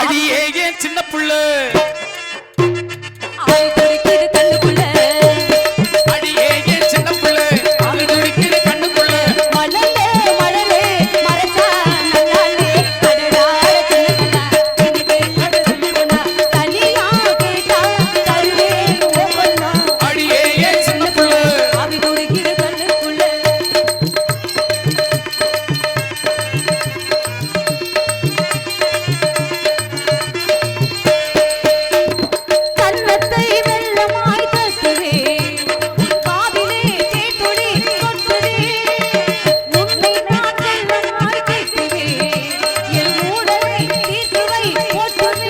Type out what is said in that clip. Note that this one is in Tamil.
அடியே ஏன் சின்ன புள்ள? Thank.